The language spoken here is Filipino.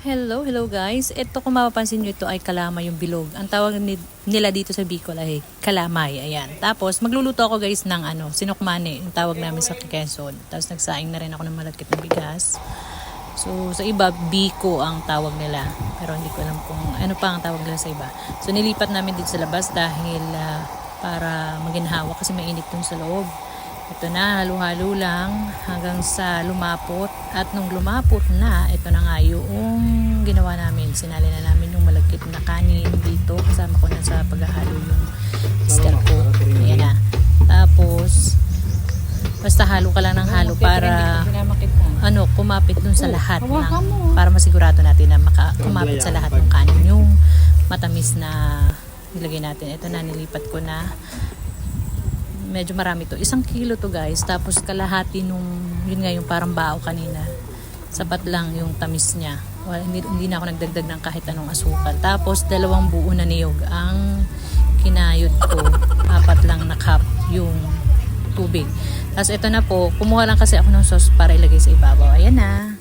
Hello, hello guys. Ito kung mapapansin nyo, ito ay kalama yung bilog. Ang tawag ni- nila dito sa Bicol ay kalamay. Ayan. Tapos, magluluto ako guys ng ano, sinukmane. Yung tawag namin sa Quezon. Tapos, nagsaing na rin ako ng malagkit na bigas. So, sa iba, biko ang tawag nila. Pero hindi ko alam kung ano pa ang tawag nila sa iba. So, nilipat namin dito sa labas dahil ah, para maginhawa kasi mainit dun sa loob. Ito na, halo-halo lang hanggang sa lumapot. At nung lumapot na, ito na nga namin. Sinali na namin yung malagkit na kanin dito. Kasama ko na sa paghahalo yung stir ko. Ayan na. Tapos, basta halo ka lang ng halo para ano, kumapit dun sa lahat ng, para masigurado natin na maka, kumapit sa lahat ng kanin yung matamis na nilagay natin. Ito na, nilipat ko na medyo marami to. Isang kilo to guys. Tapos kalahati nung, yun nga yung parang bao kanina. Sapat lang yung tamis niya. Well, hindi, hindi na ako nagdagdag ng kahit anong asukal. Tapos dalawang buo na niyog ang kinayod ko. Apat lang na cup yung tubig. Tapos ito na po, kumuha lang kasi ako ng sauce para ilagay sa ibabaw. Ayan na.